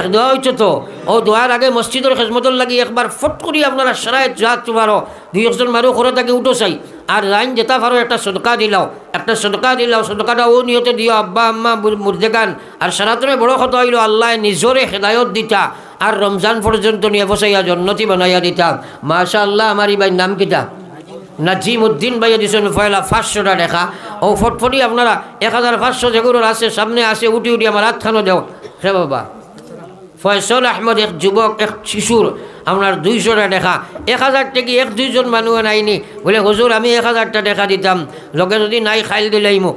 এক দোয়া হইতো তো। ও দোয়ার আগে মসজিদের খেজমতর লাগি একবার ফট করি আপনারা সারায় যাত পারো দুই একজন মারো করে তাকে উঠো চাই আর লাইন যেটা পারো একটা সদকা দিলাও একটা সদকা দিলাও সদকাটা ও নিয়তে দিও, আব্বা, আম্মা মুর্দেগান। আর সারাতনে বড় কথা হইল, আল্লাহ নিজরে হেদায়ত দিতা। আর রমজান পর্যন্ত নিয়ে বসাইয়া জন্নতি বানাইয়া দিতা। মাশা আল্লাহ আমার এই ভাই নাম কিতা নাজিম উদ্দিন ভাইয়া দিয়েছেন পয়লা পাঁচশোটা দেখা ও ফটফটি আপনারা এক হাজার পাঁচশো যেগুলোর আছে, সামনে আসে উঠি উঠি আমার হাতখানো দেও। হে বাবা। ফয়সল আহমদ এক যুবক, এক শিশুর, আপনার দুইশোটা দেখা। এক হাজার থেকে এক দুইজন মানুষ নাইনি। বলে হুজুর আমি এক হাজারটা দেখা দিতাম। লগে যদি নাই খাইল দিলাইমু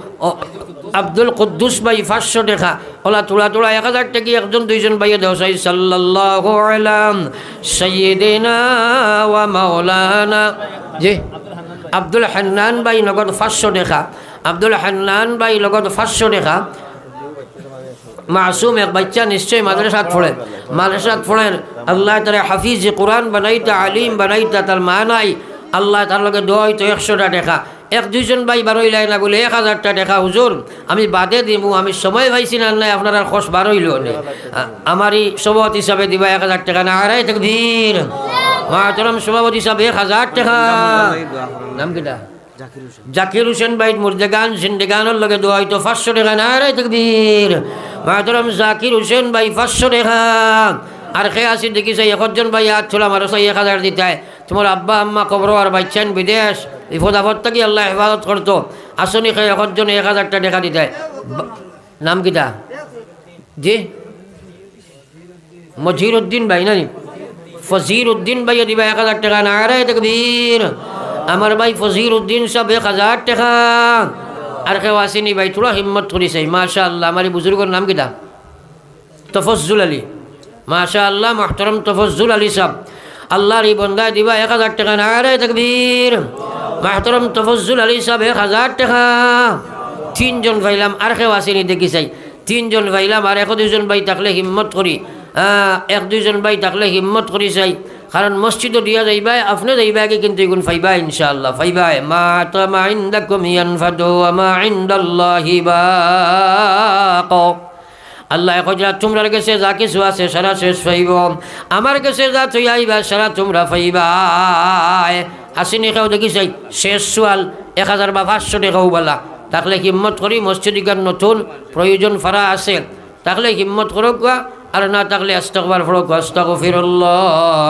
আব্দুল কুদ্দুস ভাই পাঁচশো দেখা। ওলা তোলা তোলা, এক হাজার থেকে একজন দুইজন ভাইয়ে দেও সাই সাল্লাল্লাহু আলাম সাইয়্যিদিনা ওয়া মাওলানা। জি, আব্দুল হান্নান বাই লগত পাঁচশো দেখা। আব্দুল হান্নান বাই লগত পাঁচশো দেখা। মাসুম, এক বাচ্চা নিশ্চয় মাদ্রাসাত পড়ে। মাদ্রাসাত পড়েন। আল্লাহ তারা হাফিজ কোরআন বানাইতা, আলিম বানাইতা, তার মা নাই আল্লাহ তার লগে দোয়াই তো একশোটা দেখা এক দুইজন ভাই বারোইলাই না বলে এক হাজারটা দেখা হুজুর, আমি বাদে দিব আমি সময় পাইছি না, নাই আপনার আর খস বারোইল আমারই সভাপতি হিসাবে দিবা এক হাজার টাকা, না আড়াই থাক ধীর মাতরম সভাপতি হিসাবে এক হাজার টাকা। নাম কিটা? জাকির হোসেন। বাইট মুর্দেগান জিন্দেগানের লগে দোয়া হয়তো পাঁচশো টাকা, না রে তকবীর। মাতরম জাকির হোসেন ভাই পাঁচশো টাকা। আর খেয়ে আসি দেখি সেই একজন ভাই, হাত ছোলা মারো সেই এক হাজার দিতায় তোমার আব্বা, আম্মা, কবর আর বাচ্চান বিদেশ। বিপদ আপদ থাকি আল্লাহ হেফাজত করতো। আসনি খে একজন এক হাজারটা টাকা দিতায় নাম কিটা জি? মজির উদ্দিন ভাই নানি? ফজির উদ্দিন ভাই দিবা এক হাজার টাকা। না রে তকবীর। আমার ভাই ফজির উদ্দিন সব এক হাজার টাকা। আর কেউ আসেনি তোরা হিম্মত করিছে। মাশা আল্লাহ আমার এই বুজুর্গর নাম কিটা তফজ্জুল আলী। মাশা আল্লাহ মহতরম তফজ্জুল আলী সাহ আল্লাহর এই বন্দায় দিবা এক হাজার টাকা না রে তকবীর। মহতরম তফজ্জুল আলী সাহ এক হাজার টাকা। তিনজন ভাইলাম, আর কেউ আসেনি, দেখি চাই। তিনজন ভাইলাম, আর এক দুইজন ভাই থাকলে হিম্মত করি। এক দুজন ভাই থাকলে হিম্মত করি চাই। কারণ মসজিদও দিয়া যাইবা আপনি যাইবা কি কিন্তু এগুন ফাইবা ইনশাআল্লাহ ফাইবা মা তামা ইনদাকুম ইয়ানফাদু ওয়া মা ইনদাল্লাহি বাক। আল্লাহ কজরা তোমরা কাছে যা কিছু আছে, সারা শেষ পাইব আমার কাছে যা তুই আইবা, সারা তোমরা পাইবা আসিনি কেউ দেখি শেষ সোয়াল, এক হাজার বা পাঁচশো টাকাও বলা। তাকলে হিম্মত করি মসজিদিকার নতুন প্রয়োজন ফারা আছে। তাকলে হিম্মত করুক আর না থাকলে আস্তকবার ফরক আস্তাগফিরুল্লাহ।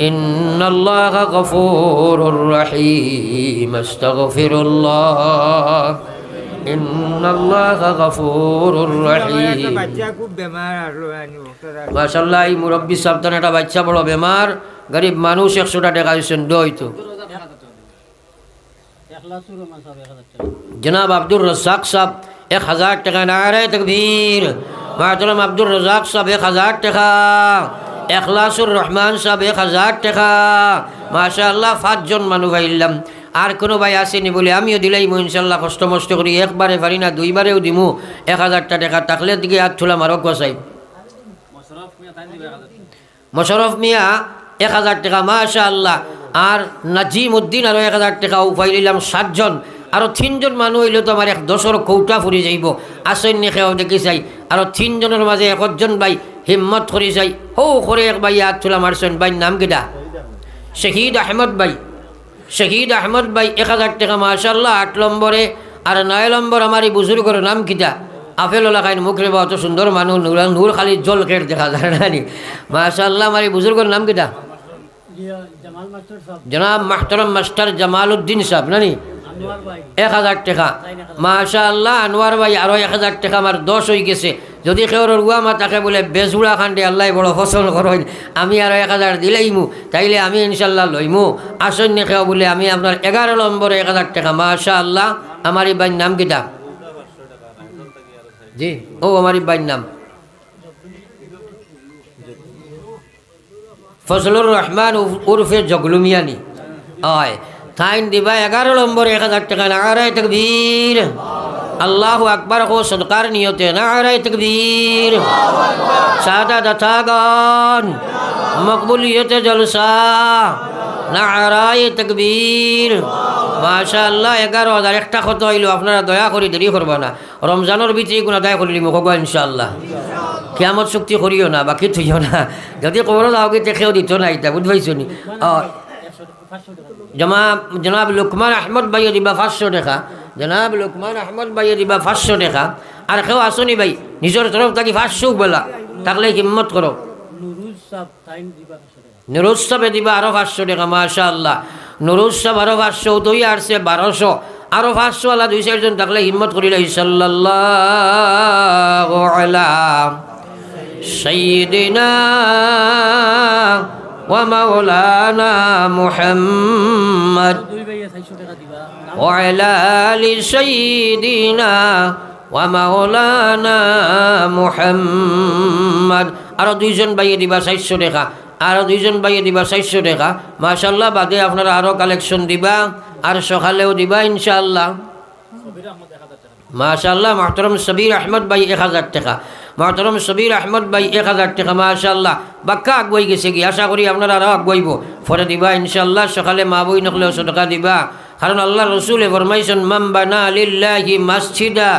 إن الله غفور رحيم استغفر الله إن الله غفور رحيم বাচ্চা খুব বেমার আসলো আনি মাশাল্লাহ এই মুরব্বী সাবধান একটা বাচ্চা বড় বেমার গরিব মানুষ একশোটা টাকা দিচ্ছেন দই তো জনাব আব্দুর রজাক সাহ এক হাজার টাকা নারে তকবীর মাহতরম আব্দুর রজাক সাহ এক হাজার টাকা এখলাসুর রহমান সাহ এক হাজার টাকা। মাশা আল্লাহ পাঁচজন মানুষ আইলাম আর কোনো ভাই আসেনি বলে আমিও দিলাই ইনশাল্লাহ কষ্ট মষ্ট করি। একবারে পারি না, দুইবারেও দিমু। এক হাজারটা টাকা থাকলে দিকে হাত ছোলা মারক গসাই মোশারফ মিয়া, এক হাজার টাকা মাশা আল্লাহ আর নাজিম উদ্দিন আরও এক হাজার টাকা উপাই নিলাম, সাতজন। আরও তিনজন মানুষ হইলে তো আমার এক দশর কৌটা ফুরি যাইব। আসন্য খেয়াও দেখি চাই। আরও তিনজনের মাঝে একজন ভাই হিম্মত করি চাই। হৌ করে এক ভাই, হাত তোলা মারছেন। ভাই নাম কিটা শহীদ আহমদ ভাই। শহীদ আহমদ ভাই, এক হাজার টাকা মাশাল্লাহ আট নম্বরে। আর নয় নম্বর আমার এই বুজুর্গর নাম কিটা আপেল লাগাইন মুখ রে অত সুন্দর মানুষ, নূর নূর খালি জল কেট দেখা যায় না নি। মাশাল্লাহ আমার এই বুজুর্গর নাম কিটা জনাব মাহতরম মাস্টার জামাল উদ্দিন সাহেব নানি এক হাজার টাকা। মাশা আল্লাহ আনোয়ার ভাই আরও এক হাজার টাকা, আমার দশ হয়ে গেছে। যদি কেউ রুয়া মা তাকে বলে, বেজুড়া খান্ডে, আল্লাহ বড় ফসল করেন, আমি আরও এক হাজার দিলেইমু তাইলে আমি ইনশাল্লাহ লইমু। আসন্য কেউ বলে, আমি আপনার এগারো নম্বরে এক হাজার টাকা মাশা আল্লাহ আমার এই বাইর নাম কিটা জি, ও আমার এই নাম। ফজলুর রহমান উর্ফে জগলুমিয়ানি। হয় থাইন দিবা এগারো নম্বর এক হাজার টাকা নাগারায় তকবীর আল্লাহ আকবর কো সদকার নিয়তে নাগারায় তকবীর সাদা দথাগন মকবুলিয়তে জলসা নাগারায় তকবীর মাশা আল্লাহ এগারো হাজার একটা কত হইল আপনারা দয়া করে দেরি করবা না রমজানের ভিতরে কোনো দয়া করিলি মুখ ইনশাআল্লাহ কেমত চুক্তি করিও না বাকি থইও না যদি কবর যাওগে তেখেও দিত না এটা বুঝবাইছো নি অ জনাব লুকমান আহমদ ভাইয়ে দিবা পাঁচশো টাকা, জনাব লুকমান আহমদ ভাইয়ে দিবা পাঁচশো টাকা, আর কেউ আসনি ভাই নিজের তরফ থাকি পাঁচশো বেলা থাকলে হিম্মত করো নুরুজ সাহেবে দিবা আরও পাঁচশো টাকা মাশা আল্লাহ নুরুজ সাহেব আরও পাঁচশো তুই আসছে বারোশো আরও পাঁচশো আল্লাহ দুই চারজন থাকলে হিম্মত করিলে সাল্লাল্লাহু আলা সাইয়্যিদিনা ওয়া মাওলানা মুহাম্মদ وعلى آل سيدنا ومولانا মুহাম্মদ আরো দুইজন বাইয়ে দিবা চারশো টাকা আরো দুইজন বাইয়ে দিবা চারশো টাকা মাশাল্লাহ বাদে আপনারা আরো কালেকশন দিবা আর সকালেও দিবা ইনশাআল্লাহ মাশাল্লাহ মহতরম সবির আহমদ ভাই এক হাজার টাকা মহতরম সবির আহমদ ভাই, এক হাজার টাকা মাশাল্লাহ বাক্কা আগুয়াই গেছে কি আশা করি আপনারা আরও আগুয়াইব। ফরে দিবা ইনশাল্লাহ সকালে মা বই নকলে টাকা দিবা। কারণ আল্লাহ রসুলে ফরমাইছেন মাম বানা লিল্লাহি মাসজিদা,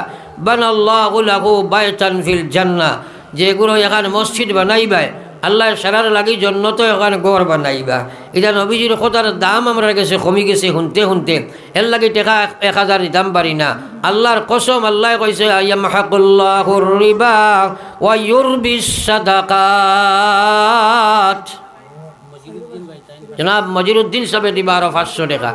বানাল্লাহু লাহু বাইতান ফিল জান্নাহ। যেগুলো এখান মসজিদ বানাইবাই আল্লাহ সারার লাগি জন্য তো এখানে গড় বানাইবা। এটা নবীজির কথার দাম আমরা গেছে, কমি গেছে শুনতে শুনতে। এর লাগে টেকা এক হাজার দাম পারি না। আল্লাহর কসম, আল্লাহ কইছে জনাব মজিরুদ্দিন সাহেব দিবা আরও পাঁচশো টাকা।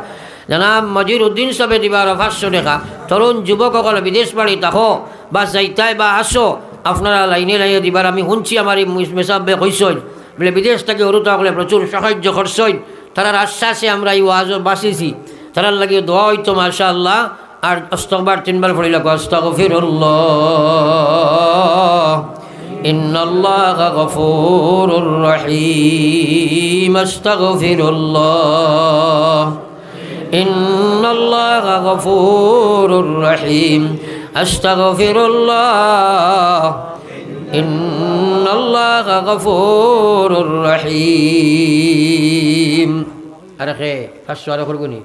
জনাব মজিরুদ্দিন সাহেব দিবা আরও পাঁচশো টাকা। তরুণ যুবকসকল বিদেশ বাড়ি তাহো বা যাইতাই বা আসো আপনারা লাইনে লাইনে দিবার আমি শুনছি আমার এই মেসাবে কইসইন বলে বিদেশ থেকে অরুতা হলে প্রচুর সাহায্য করছইন তারার আশ্বাসে আমরা এই ওয়াজ বাঁচিছি তারার লাগে দোয়া হইতো মাশা আল্লাহ আর অস্তকবার তিনবার পড়িল আস্তগফিরুল্লাহ إن الله غفور رحيم استغفر الله إن الله غفور رحيم أستغفر الله إن الله غفور رحيم أرخي فشو على خرقوني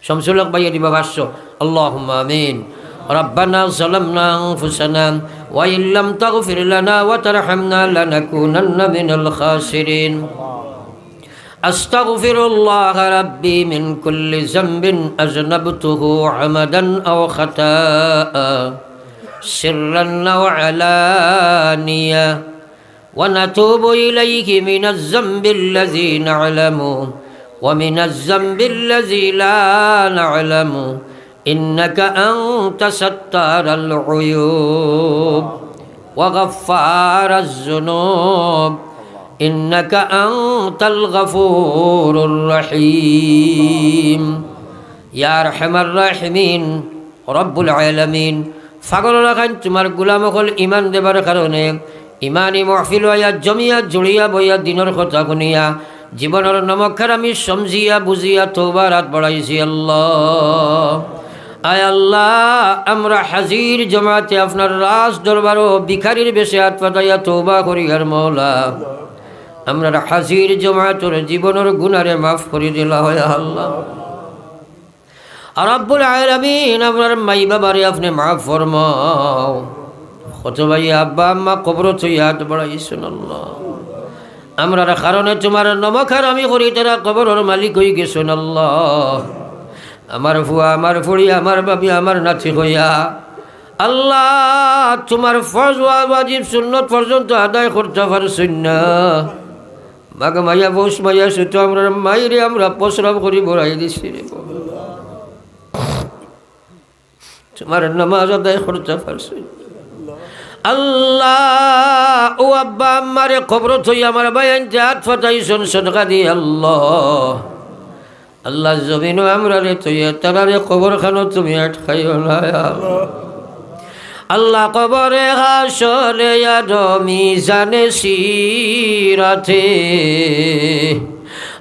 شمس لك بيدي بفشو اللهم آمين ربنا ظلمنا أنفسنا وإن لم تغفر لنا وترحمنا لنكونن من الخاسرين أستغفر الله ربي من كل ذنب أذنبته عمدا أو خطاء سرا أو علانية. ونتوب إليه من الذنب الذي نعلم ومن الذنب الذي لا نعلم. إنك أنت ستار العيوب وغفار الذنوب. ইন্নাকা আনতাল গাফুরুর রহিম। ইয়া রহমার রহিমিন। রব্বুল আলামিন। ফাগলরা খান তোমার গুলামকল ইমান দেবার কারণে। ইমানই মহফিল হইয়া, জমিয়া, জুড়িয়া বইয়া, দিনের কথা শুনিয়া জীবনের নমক্ষার আমি সমঝিয়া, বুঝিয়া তোবার হাত বড়াইছি আল্লাহ। আয় আল্লাহ, আমরা হাজির জমাতে আপনার রাজ দরবারও ভিখারির বেশে হাত পাতাইয়া তোবা করিয়ার মৌলা আমরা হাজির জমাতর জীবনের গুনারে মাফ করে দিলা হয় আল্লাহ। আর আব্বুল আলামিন আপনার মাই বাবারে আপনি মাফ ফরমাও। কত ভাই আব্বা আম্মা কবর তুই হাত বাড়াইছেন আল্লাহ আমরার কারণে তোমার নমখার আমি করি, তারা কবরের মালিক হয়ে গেছেন আল্লাহ আমার ফুয়া, আমার ফুড়ি, আমার বাবি আমার নাতি হইয়া আল্লাহ তোমার ফরজ ওয়াজিব সুন্নত পর্যন্ত আদায় করতে পারছেন না। মাগ মাইয়া বৌস মাইয়া সুতো আমরা মাইরে আমরা প্রশ্রম করি, বড়াই দিছি। রে। তোমার নামাজ আদায় করতে পারছেন আল্লাহ, ও আব্বা, আমারে খবর থই, আমার ভাই আনতে হাত ফাটাইছন সদকা দি আল্লাহ। আল্লাহ, জমিনও আমরা রে তুই তারারে কবর খানো তুমি আটকাইও না, আল্লাহ। কবরে হাসরে আদমি জানে সিরাতে।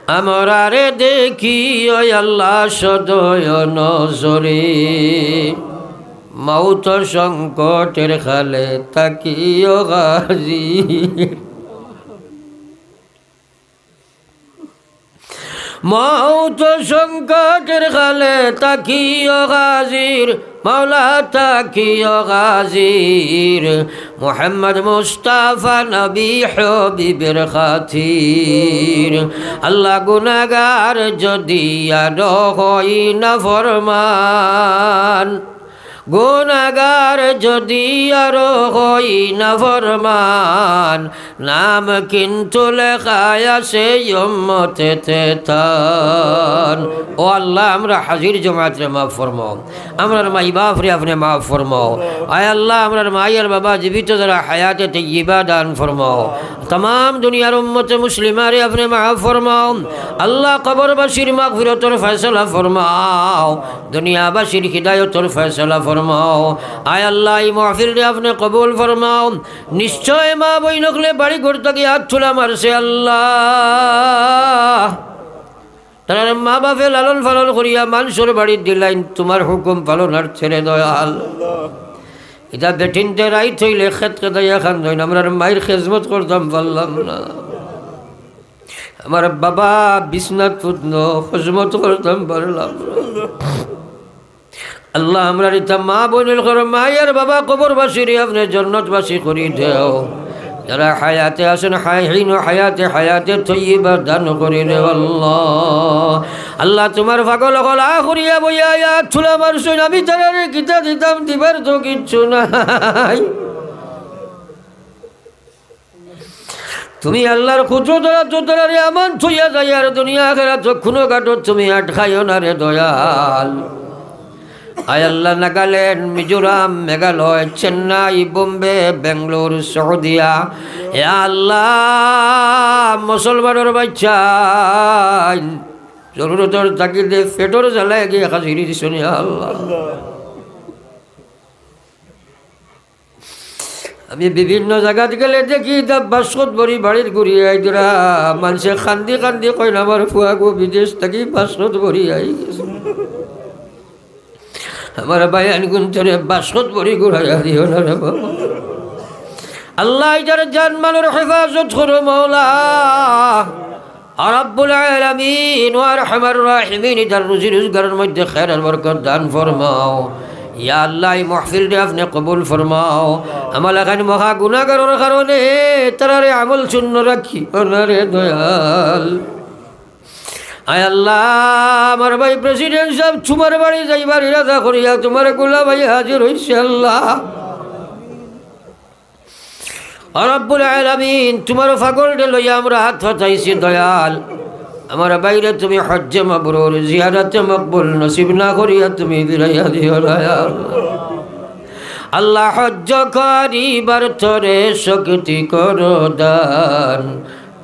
আমরারে দেখি ওই আল্লাহ সদয় নজরে। মাউত সংকটের খালে তাকিও গাজি। মৌত সংকটের খালে তাকিও হাজির, মাওলা তাকিও হাজির। মোহাম্মদ মুস্তাফা নবী হবিবের খাতির। আল্লাহ গুনাগার যদি আর হই না ফরমান। গুণাগার যদি আরও হই না ফরমান, নাম কিন্তু লেখায় আছে ইম্মতেতে তান। ও আল্লাহ, আমরা হাজির জমাতরে মাফ ফরমাও। আমরার মাই বাপরে আপনি মাফ ফরমাও। আয় আল্লাহ, আমরার মাই আর বাবা জীবিত যারা হায়াতে তৈবা দান ফরমাও। তমাম দুনিয়ার উম্মতে মুসলিমারে আপনি মাফ ফরমাও। আল্লাহ কবরবাসীর মাগফিরতর ফয়সলা ফরমাও। দুনিয়াবাসীর হৃদায়তর ফয়সলা ফরমাও ফরমাও। আয় আল্লাহ, এই মাহফিলটি আপনি কবুল ফরমাও। নিশ্চয় মা বই নকলে বাড়ি ঘর থেকে হাত ছুলা মারছে আল্লাহ। তার মা বাপে লালন পালন করিয়া মানুষের বাড়ির দিলাইন তোমার হুকুম পালন আর ছেড়ে দয়াল। এটা বেঠিনতে রাই থইলে খেত খেতে খান ধইন, আমরা মায়ের খেজমত করতাম, পারলাম না। আমার বাবা বিশ্বনাথ পুত্র খজমত করতাম, পারলাম না। আল্লাহ আমরা রিতা মা বোনের ঘর, মায়ের বাবা কবরবাসী রে আপনি জন্নতবাসী করি দেও। যারা হায়াতে আসেন হাইহীন হায়াতে হায়াতে তৈবা দান করি রে আল্লাহ। আল্লাহ তোমার পাগল হল আখরিয়া বইয়া ইয়া ছুলা মারছুন, আমি তারা গীতা দিতাম, দিবার তো কিচ্ছু নাই। তুমি আল্লাহর ক্ষুদ্র দয়া তোরা রে আমার থইয়া যাই আর দুনিয়া খেলা চক্ষুনো কাটো তুমি আটকাইও না রে দয়াল। আয় আল্লাহ নাগাল্যান্ড, মিজোরাম, মেঘালয়, চেন্নাই, বোম্বে, বেঙ্গলোর, সৌদিয়া। এ আল্লাহ, মুসলমানের বাচ্চা। জরুরতর তাকিদে পেটর জ্বালায় গিয়ে হাজিরি দিছনি আল্লাহ। আমি বিভিন্ন জায়গাত গেলে দেখি তা বাসকত ভরি বাড়ির ঘুরি আইদরা। মানুষে কান্দি কান্দি কয় না আমার ফুয়া গো বিদেশ থাকি বাসকত ভরি আই গেছে আমার বায়ান গুন্তরে বাসকত ভরি ঘুরাইয়া দিও না রে বাবা। আল্লাহ যার জানমানের হেফাজত করো মৌলা রব্বুল আলামিন ওয়া আরহামার রাহিমিন, যার রুজি রোজগারের মধ্যে খের আর বরকত দান ফরমাও। ইয়া আল্লাহ মাহফিলটা আপনি কবুল ফরমাও। আমার এখানে মহা গুণাগারের কারণে তারারে আমল শূন্য রাখি ওনারে দয়াল। আয় আল্লাহ, আমার ভাই প্রেসিডেন্ট সাহেব তোমার বাড়ি যাইবার ইরাদা করিয়া তোমার গোলা ভাই হাজির হইছে আল্লাহ। রব্বুল আলামিন তোমার ফাগলটা লইয়া আমরা হাত হতাইছি দয়াল। আমার বাইরে তুমি হজ্জে মাবরুর, জিয়ারাতে মকবুল নসিব না করিয়া তুমি বিরাইয়া দিও, দয়াল। আল্লাহ হজ্জ করিবার তরে শক্তি করো দান।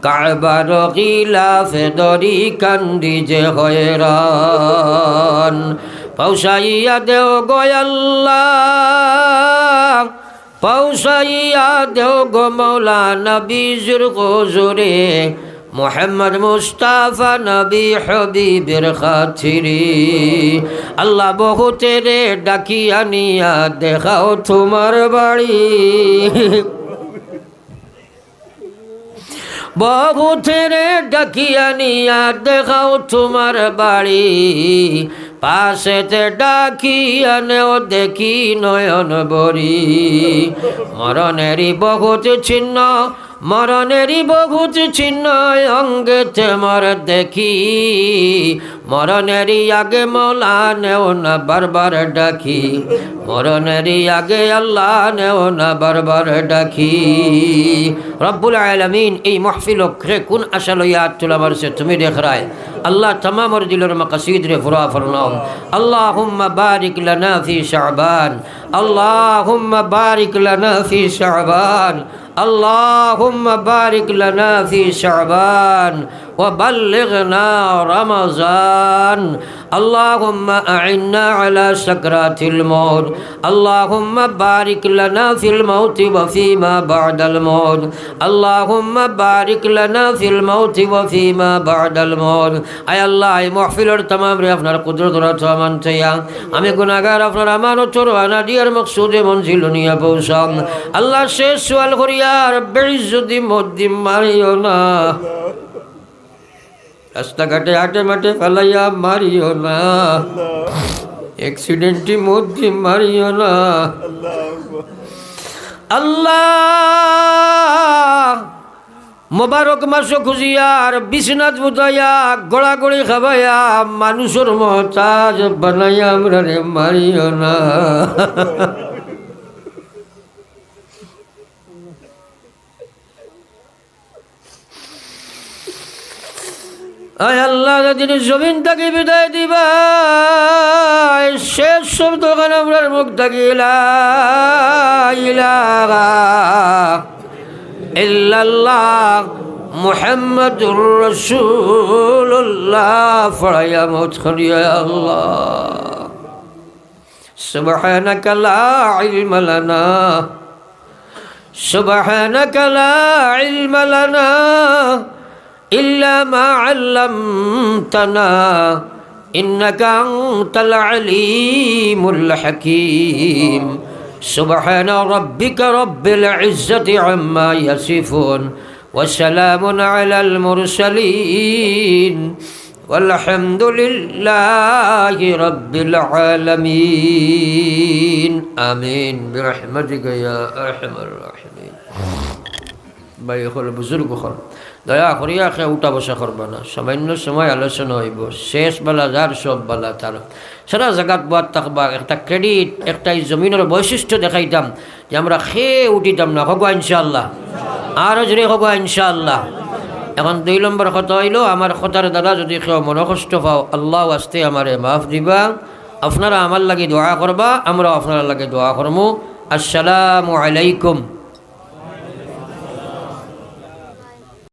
কারবার গিলাফে দরি কান্দি যে হয়রান। পৌসাইয়া দেও গয়াল্লাহ পৌসাইয়া দেও গো মৌলানা বিজুর গোজরে মোহাম্মদ মুস্তাফা নবী হবিবের খাতিরি। আল্লাহ বহুতেরে ডাকি আনিয়া দেখাও তোমার বাড়ি। বহুতেরে ডাকিয়া নিয়া দেখাও তোমার বাড়ি। পাশেতে ডাকিয়া নেও দেখি নয়ন বরি। মরণেরই বহুত চিহ্ন মরণেরই বহুত চিহ্ন অঙ্গেতে মর দেখি। মরণেরই আগে মৌলা নেও না বারবার ডাকি। মরণেরই আগে আল্লাহ নেও না বারবার ডাকি। রব্বুল আলমিন এই মহফিল অক্ষরে কোন আশা লইয়া তুলা মারছে তুমি দেখ রায় আল্লাহ তমামর দিলের মকসিদ রে ফুরা ফরলাম আল্লাহ হুম্মা বারিক লনা ফি শাবান আল্লাহ হুম্মা বারিক লনা ফি শাবান اللهم بارك لنا في شعبان وبلغنا رمضان اللهم أعنا على سكرات الموت اللهم بارك لنا في الموت وفيما بعد الموت اللهم بارك لنا في الموت وفيما بعد الموت আয় আল্লাহ এই মহফিলের তমাম রে আপনার কুদরত রহমান চাইয়া আমি গুনাগার আপনার আমানত রোহানা দিয়ার মকসুদে মঞ্জিল নিয়ে পৌঁছাম আল্লাহ শেষ সোয়াল করিয়া রব্বের যদি মদ্দিম মারিও না রাস্তাঘাটে হাটে মাঠে ফেলাইয়া মারিও না। অ্যাক্সিডেন্টটি মধ্যে মারিও না। আল্লাহ। মোবারক মাস খুঁজিয়া আর বিশ্বনাথ বুঝাইয়া গড়াগড়ি খাবাইয়া মানুষের মহতাজ বানাইয়া আমরা রে মারিও না। আয় আল্লাহ যদি জমিন তাকে বিদায় দিবা শেষ শব্দ কেন আপনার মুখ থাকিলা ইল্লাল্লাহ মুহাম্মাদুর রাসূলুল্লাহ ফড়াইয়া মত করিয়া আল্লাহ سبحانك لا علم لنا سبحانك لا علم لنا إلا ما علمتنا إنك أنت العليم الحكيم سبحان ربك رب العزة عما يصفون وسلام على المرسلين والحمد لله رب العالمين آمين برحمتك يا أرحم الراحمين ভাই হল বুজুর্গ হল দয়া করিয়া খে উঠা বসা করবা না। সামান্য সময় আলোচনা হইব। শেষ বেলা যার সব বেলা তার সারা জায়গাত বাদ থাকবা একটা ক্রেডিট একটা জমিনের বৈশিষ্ট্য দেখাইতাম যে আমরা খেয়ে উঠিতাম না, হব ইনশাল্লাহ আরও জোরে হব ইনশাল্লাহ এখন দুই নম্বর কথা হইল আমার কথার দ্বারা যদি কেউ মনকষ্ট পাও, আল্লাহ আসতে আমারে মাফ দিবা। আপনারা আমার লাগে দোয়া করবা আমরা আপনার লাগে দোয়া করব আসসালামু আলাইকুম।